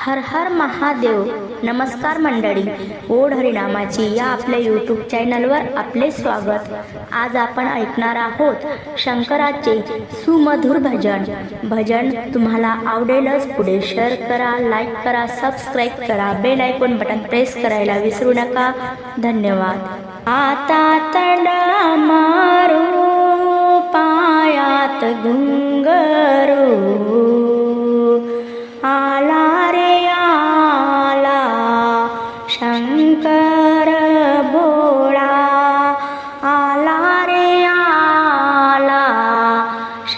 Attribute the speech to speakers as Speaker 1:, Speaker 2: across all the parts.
Speaker 1: हर हर महादेव. नमस्कार मंडळी. ओढ हरिनामाची या आपल्या यूट्यूब चॅनलवर आपले स्वागत. आज आपण ऐकणार आहोत शंकराचे सुमधुर भजन. भजन तुम्हाला आवडेलच. पुढे शेअर करा लाईक करा सबस्क्राईब करा. बेल आयकॉन बटन प्रेस करायला विसरू नका. धन्यवाद. आता तडा मारू पायात गुंगरू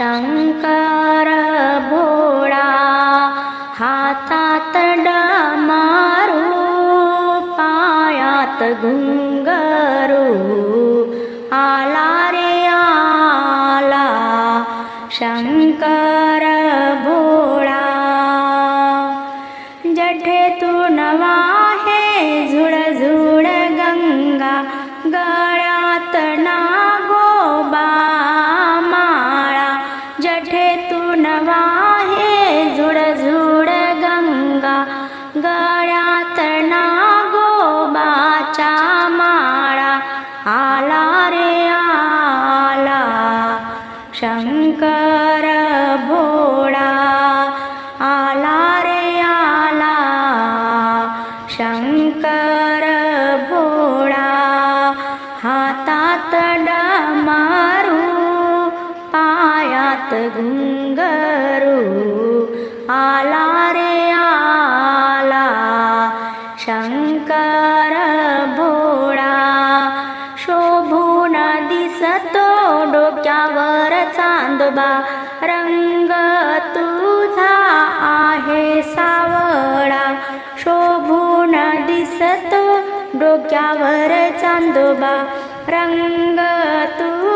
Speaker 1: शंकर भोळा हातात मारू पायात घुंगरू आला रे आला. शंकर भोळा आत घुंगरू आला रे आला. शंकर भोळा शोभून दिसतो डोक्यावर चांदोबा. रंग तुझा आहे सावळा. शोभून दिसतो डोक्यावर चांदोबा. रंग तू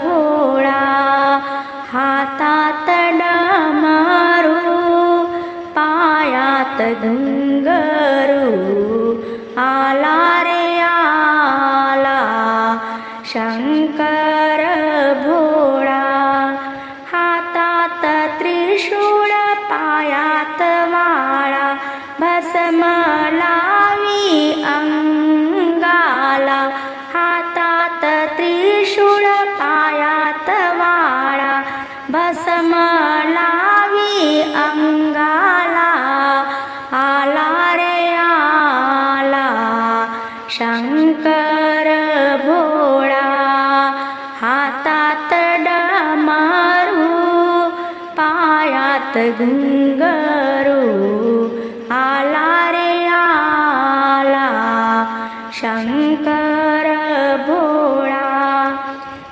Speaker 1: भोळा आला रे आला शङ्कर भोळा हातात त्रिशूळ पायात माळा पायतवास्मला भस्म लावी अंगाला आला रे आला. शंकर भोळा हातात डमारू पायात गंगरू आला रे आला. शंकर भोळा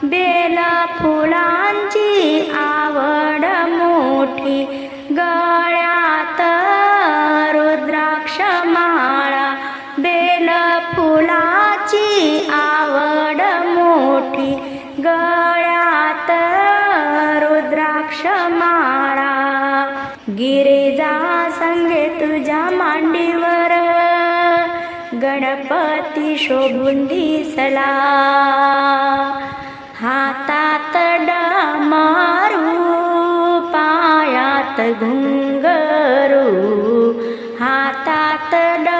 Speaker 1: बेला फुलांची आ आवड मोठी गळ्यात रुद्राक्ष माळा बेल फुलाची आवड मोठी गळ्यात रुद्राक्ष माळा. गिरिजा संगे तुझ्या मांडीवर गणपती शोभून दिसला. पायात घुंगरू हातात डमारू